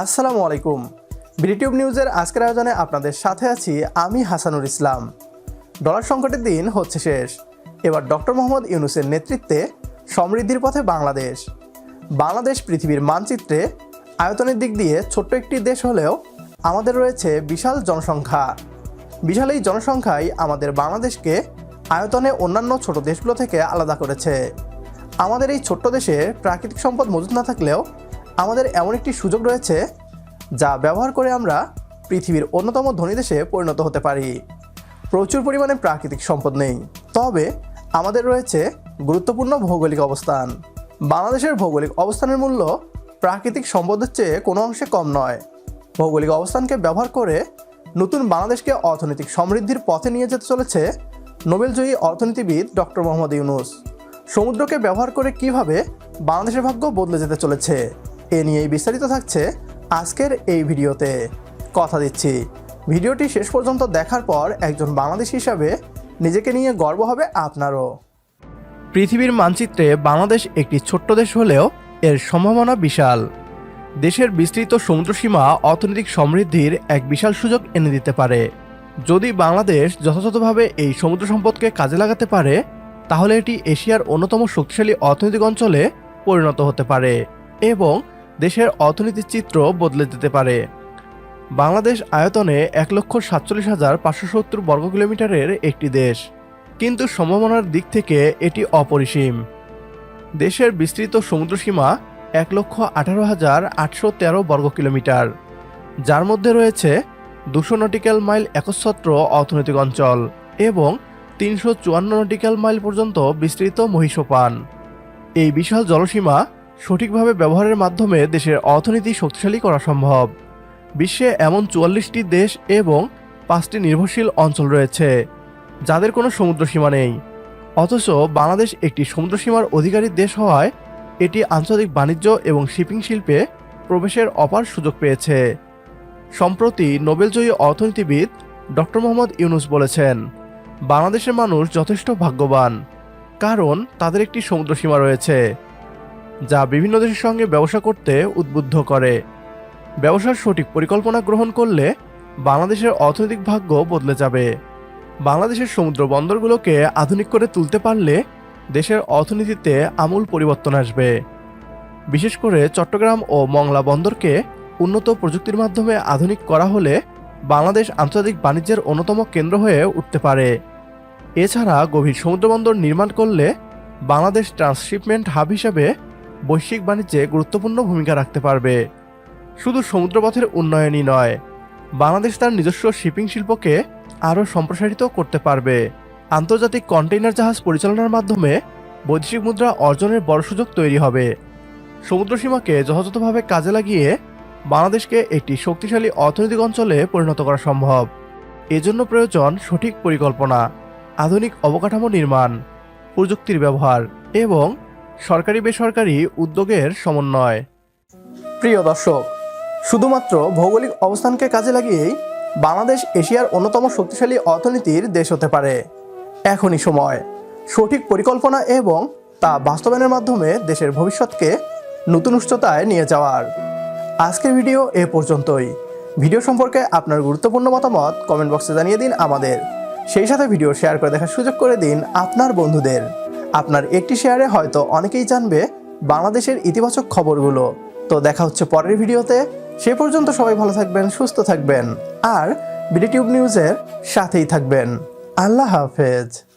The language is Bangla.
আসসালামু আলাইকুম। বিডিটিউব নিউজের আজকের আয়োজনে আপনাদের সাথে আছি আমি হাসানুর ইসলাম। ডলার সংকটের দিন হচ্ছে শেষ। এবার ডক্টর মোহাম্মদ ইউনুসের নেতৃত্বে সমৃদ্ধির পথে বাংলাদেশ। বাংলাদেশ পৃথিবীর মানচিত্রে আয়তনের দিক দিয়ে ছোট্ট একটি দেশ হলেও আমাদের রয়েছে বিশাল জনসংখ্যা। বিশাল এই জনসংখ্যাই আমাদের বাংলাদেশকে আয়তনে অন্যান্য ছোট দেশগুলো থেকে আলাদা করেছে। আমাদের এই ছোট্ট দেশে প্রাকৃতিক সম্পদ মজুদ না থাকলেও আমাদের এমন একটি সুযোগ রয়েছে যা ব্যবহার করে আমরা পৃথিবীর অন্যতম ধনী দেশে পরিণত হতে পারি। প্রচুর পরিমাণে প্রাকৃতিক সম্পদ নেই। তবে আমাদের রয়েছে গুরুত্বপূর্ণ ভৌগোলিক অবস্থান। বাংলাদেশের ভৌগোলিক অবস্থানের মূল্য প্রাকৃতিক সম্পদের চেয়ে কোনো অংশে কম নয়। ভৌগোলিক অবস্থানকে ব্যবহার করে নতুন বাংলাদেশকে অর্থনৈতিক সমৃদ্ধির পথে নিয়ে যেতে চলেছে নোবেলজয়ী অর্থনীতিবিদ ডক্টর মোহাম্মদ ইউনুস। সমুদ্রকে ব্যবহার করে কীভাবে বাংলাদেশের ভাগ্য বদলে যেতে চলেছে? এ নিয়েই বিস্তারিত থাকছে আজকের এই ভিডিওতে। কথা দিচ্ছি, ভিডিওটি শেষ পর্যন্ত দেখার পর একজন বাংলাদেশ হিসাবে নিজেকে নিয়ে গর্ব হবে আপনারও। পৃথিবীর মানচিত্রে বাংলাদেশ একটি ছোট্ট দেশ হলেও এর সম্ভাবনা বিশাল। দেশের বিস্তৃত সমুদ্রসীমা অর্থনৈতিক সমৃদ্ধির এক বিশাল সুযোগ এনে দিতে পারে। যদি বাংলাদেশ যথাযথভাবে এই সমুদ্র সম্পদকে কাজে লাগাতে পারে, তাহলে এটি এশিয়ার অন্যতম শক্তিশালী অর্থনৈতিক অঞ্চলে পরিণত হতে পারে এবং দেশের অর্থনীতির চিত্র বদলে যেতে পারে। বাংলাদেশ আয়তনে এক লক্ষ সাতচল্লিশ হাজার পাঁচশো সত্তর বর্গ কিলোমিটারের একটি দেশ। কিন্তু সম্ভাবনার দিক থেকে এটি অপরিসীম। দেশের বিস্তৃত সমুদ্রসীমা এক লক্ষ আঠারো হাজার আটশো তেরো বর্গ কিলোমিটার। যার মধ্যে রয়েছে দুশো নটিক্যাল মাইল একচ্ছত্র অর্থনৈতিক অঞ্চল এবং তিনশো চুয়ান্ন নটিক্যাল মাইল পর্যন্ত বিস্তৃত মহিষোপান। এই বিশাল জলসীমা সঠিকভাবে ব্যবহারের মাধ্যমে দেশের অর্থনীতি শক্তিশালী করা সম্ভব। বিশ্বে এমন চুয়াল্লিশটি দেশ এবং পাঁচটি নির্ভরশীল অঞ্চল রয়েছে, যাদের কোনো সমুদ্রসীমা নেই। অথচ বাংলাদেশ একটি সমুদ্রসীমার অধিকারী দেশ হওয়ায় এটি আঞ্চলিক বাণিজ্য এবং শিপিং শিল্পে প্রবেশের অপার সুযোগ পেয়েছে। সম্প্রতি নোবেলজয়ী অর্থনীতিবিদ ডক্টর মোহাম্মদ ইউনুস বলেছেন, বাংলাদেশের মানুষ যথেষ্ট ভাগ্যবান, কারণ তাদের একটি সমুদ্রসীমা রয়েছে। যা বিভিন্ন দেশের সঙ্গে ব্যবসা করতে উদ্বুদ্ধ করে। ব্যবসার সঠিক পরিকল্পনা গ্রহণ করলে বাংলাদেশের অর্থনৈতিক ভাগ্য বদলে যাবে। বাংলাদেশের সমুদ্র বন্দরগুলোকে আধুনিক করে তুলতে পারলে দেশের অর্থনীতিতে আমূল পরিবর্তন আসবে। বিশেষ করে চট্টগ্রাম ও মংলা বন্দরকে উন্নত প্রযুক্তির মাধ্যমে আধুনিক করা হলে বাংলাদেশ আন্তর্জাতিক বাণিজ্যের অন্যতম কেন্দ্র হয়ে উঠতে পারে। এছাড়া গভীর সমুদ্রবন্দর নির্মাণ করলে বাংলাদেশ ট্রান্সশিপমেন্ট হাব হিসাবে বৈশ্বিক বাণিজ্যে গুরুত্বপূর্ণ ভূমিকা রাখতে পারবে। শুধু সমুদ্রপথের উন্নয়নই নয়, বাংলাদেশ তার নিজস্ব শিপিং শিল্পকে আরও সম্প্রসারিত করতে পারবে। আন্তর্জাতিক কন্টেইনার জাহাজ পরিচালনার মাধ্যমে বৈদেশিক মুদ্রা অর্জনের বড় সুযোগ তৈরি হবে। সমুদ্রসীমাকে যথাযথভাবে কাজে লাগিয়ে বাংলাদেশকে একটি শক্তিশালী অর্থনৈতিক অঞ্চলে পরিণত করা সম্ভব। এজন্য প্রয়োজন সঠিক পরিকল্পনা, আধুনিক অবকাঠামো নির্মাণ, প্রযুক্তির ব্যবহার এবং সরকারি বেসরকারি উদ্যোগের সমন্বয়। প্রিয় দর্শক, শুধুমাত্র ভৌগোলিক অবস্থানকে কাজে লাগিয়েই বাংলাদেশ এশিয়ার অন্যতম শক্তিশালী অর্থনীতির দেশ হতে পারে। এখনই সময়। সঠিক পরিকল্পনা এবং তা বাস্তবায়নের মাধ্যমে দেশের ভবিষ্যৎকে নতুন উচ্চতায় নিয়ে যাওয়ার। আজকের ভিডিও এ পর্যন্তই। ভিডিও সম্পর্কে আপনার গুরুত্বপূর্ণ মতামত কমেন্ট বক্সে জানিয়ে দিন আমাদের। সেই সাথে ভিডিও শেয়ার করে দেখার সুযোগ করে দিন আপনার বন্ধুদের। আপনার একটি শেয়ারে হয়তো অনেকেই জানবে বাংলাদেশের ইতিবাচক খবরগুলো। তো দেখা হচ্ছে পরের ভিডিওতে। সে পর্যন্ত সবাই ভালো থাকবেন, সুস্থ থাকবেন। আর বিডিটিউব নিউজের সাথেই থাকবেন। আল্লাহ হাফেজ।